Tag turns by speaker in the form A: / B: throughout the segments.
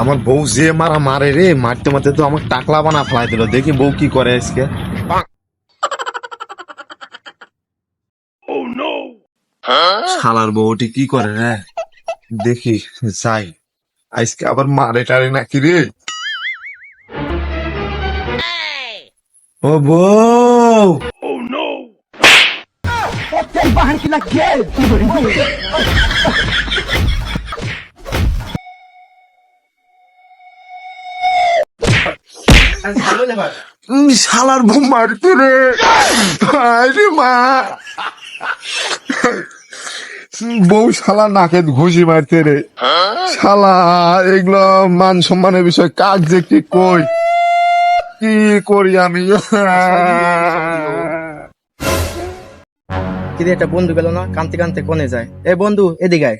A: আমার বউ যে মারা মারে রে মারতে মারতে তো আমার টাকলা বানা ফেলাই দিল। দেখি বউ কি করে আজকে। শালার বউটি কি করে রে? দেখি যাই। আজকে আবার মারে টারে নাকি রে? ও বউ! উম, শালার রে। আরে মা। বউ শালা নাকে ঘুষি মারতে রে। শালা এগুলো মান সম্মানের বিষয় কাজ যে কি কই? কি করি আমি?
B: কিন্তু একটা বন্ধু গেল না? কানতে কানতে কোনে যায়। এ বন্ধু এদিকে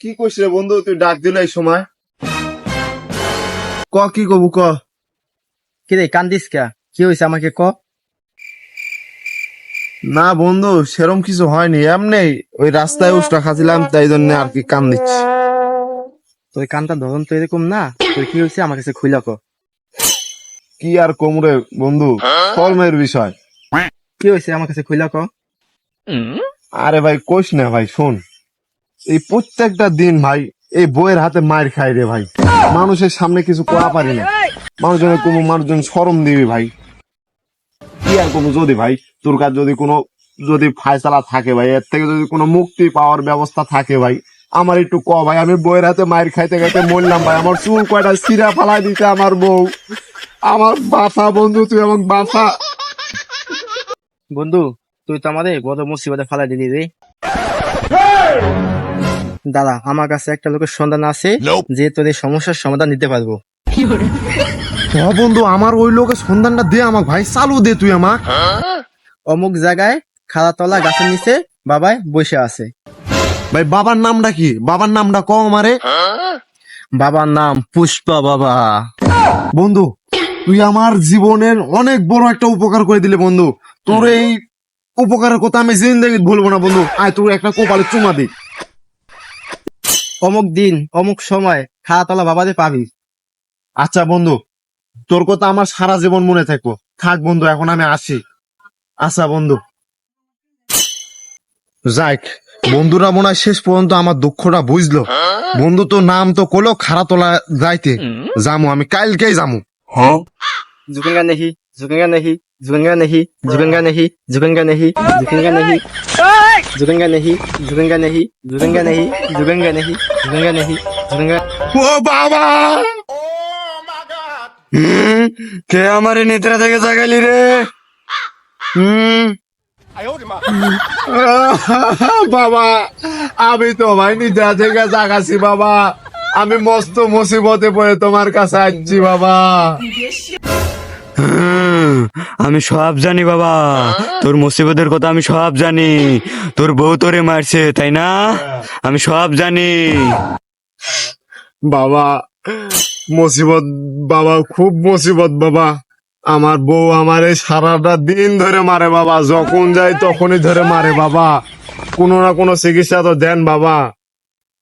A: কি কইস রে বন্ধু তুই ডাক দিল এই সময়? ক কি কবু ক?
B: কি রে কান্দিস কে? কি হয়েছে আমাকে ক?
A: না বন্ধু সেরম কিছু হয়নি। এমনি ওই রাস্তায় উষ্টা খাচ্ছিলাম তাই জন্য আর কি কান দিচ্ছি
B: তোর কানটা ধরন তো এরকম না? তোর কি হয়েছে আমার কাছে খুইলা ক।
A: কি আর কোমরে বন্ধু? কর্মের বিষয়।
B: কি হয়েছে আমার কাছে খুইলা ক।
A: আরে ভাই কইস না ভাই শোন। এই প্রত্যেকটা দিন ভাই এই বইয়ের হাতে মার খাই রে ভাই। মানুষের সামনে কিছু করা পারি না। মানুষজনের কোনো মানুষজন সরম দিবি ভাই। কি আর কোনো যদি ভাই? তোর কাছে যদি কোনো যদি ফায়সালা থাকে ভাই এর থেকে যদি কোনো মুক্তি পাওয়ার ব্যবস্থা থাকে ভাই আমার একটু ক ভাই আমি বইয়ের হাতে মায়ের খাইতে খাইতে মরলাম ভাই। আমার চুল কয়টা সিরা ফালাই দিতে আমার বউ। আমার বাসা বন্ধু তুই আমার বাসা
B: বন্ধু তুই তো আমাদের বড় মুসিবতে ফালাই দিলি রে। দাদা আমার কাছে একটা লোকের সন্ধান আছে যে তোর এই সমস্যার সমাধান দিতে পারব।
A: হ্যাঁ বন্ধু আমার ওই লোকের সন্ধানটা দে আমাকে ভাই চালু দে তুই আমাক।
B: অমুক জায়গায় খালাতলা গাছের নিচে বাবাই বসে আছে।
A: ভাই বাবার নামটা কি? বাবার নামটা কম আমারে।
B: বাবার নাম পুষ্পা বাবা।
A: বন্ধু তুই আমার জীবনের অনেক বড় একটা উপকার করে দিলে বন্ধু। তোর এই উপকারের কথা আমি জিন্দগি ভুলবো না বন্ধু। আয় তোর একটা কপালে চুমা দি
B: অমুক দিন অমুক সময় খাওয়া খাওয়াতলা বাবাদে পাবি।
A: আচ্ছা বন্ধু তোর কথা আমার সারা জীবন মনে থাকব। থাক বন্ধু এখন আমি আসি। আচ্ছা বন্ধু। যাই বন্ধুরা মনে শেষ পর্যন্ত আমার দুঃখটা বুঝলো। বন্ধু তো নাম তো কলো খারাতলা যাইতে। যামু আমি কালকেই যামু।
B: হ্যাঁ। দেখি। झुकेगा नहीं झुकेगा नहीं झुकेगा नहीं झुकेगा नहीं झुकेगा नहीं झुकेगा नहीं झुकेगा नहीं झुकेगा नहीं झुकेगा नहीं झुकेगा नहीं झुकेगा
A: ও বাবা হুম, কে আমার নেত্রা থেকে জাগালি রে হুম বাবা আমি তো ভাই নিদ্রা থেকে জাগাছি বাবা আমি মস্ত মুসিবতে পড়ে তোমার কাছে আসছি বাবা
C: হুম, আমি সব জানি বাবা। তোর মুসিবতের কথা আমি সব জানি। তোর বউ তোরে মারছে তাই না? আমি সব জানি।
A: বাবা মুসিবত বাবা খুব মুসিবত বাবা। আমার বউ আমারে সারাটা দিন ধরে মারে বাবা। যখন যাই তখনই ধরে মারে বাবা। কোনো না কোনো চিকিৎসা তো দেন বাবা।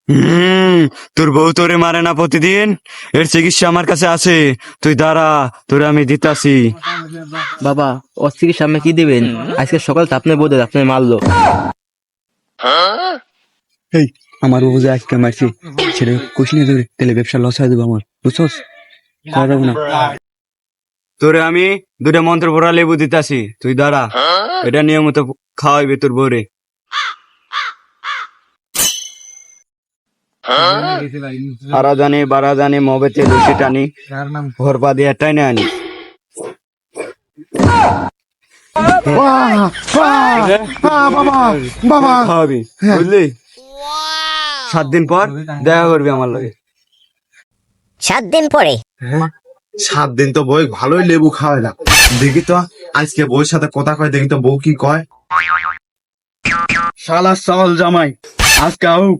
C: হুম তোর বউ তোরে মারে না প্রতিদিন? এর চিকিৎসা আমার কাছে আছে। তুই দাঁড়া তোরে আমি দিতাছি।
B: বাবা অস্থির সামনে কি দিবেন? আজকে সকাল তো আপনি বোধ আপনি মারলো
C: এই আমার বউ যে আজকে মারছি সেটা কুশনি ধরে তাহলে ব্যবসা লস হয়ে দেবো আমার বুঝছস? খাওয়া যাব না। তোরে আমি দুটা মন্ত্র পড়া লেবু দিতাছি। তুই দাঁড়া এটা নিয়মিত খাওয়াইবে তোর বউরে। আরা জানি বারা জানি মবেতে লুচি টানি ঘর পা দিয়ে টাইনে আনি। বুঝলি? সাত দিন পর দেখা করবি আমার লগে।
D: সাত দিন পরে?
A: সাত দিন তো বই ভালোই লেবু খাওয়াই না দেখি তো আজকে বউর সাথে কথা কয় দেখি তো বউ কি কয়।
C: শালা সল জামাই আজকে আহুক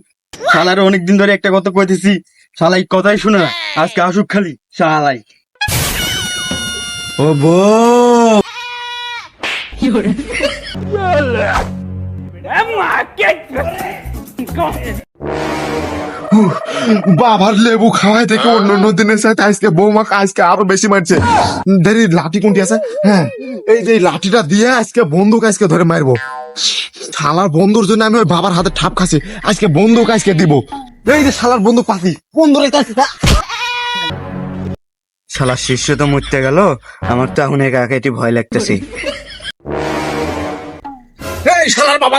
C: শালার অনেকদিন ধরে একটা কথা কইতেছি শালাই কথাই শুনে না। আজকে আসুক খালি শালাই।
A: ও বউ! বাবার লেবু খাওয়াই থেকে অন্য অন্য দিনের সাথে আজকে বৌমাকে আজকে আরও বেশি মারছে। দেরি লাঠি কোনটি আছে? হ্যাঁ এই যে লাঠিটা দিয়ে আজকে বন্দুক আজকে ধরে মারবো। শালার বন্ধুর জন্য আমি ওই বাবার হাতে ঠাপ খাচ্ছি আজকে বন্দুক আজকে দিব এই যে শালার বন্দুক পাতি বন্ধুর
C: শালা শিষ্য তো মরতে গেল আমার তো এখন একা একা একটু ভয় লাগতেছে
A: শালার বাবা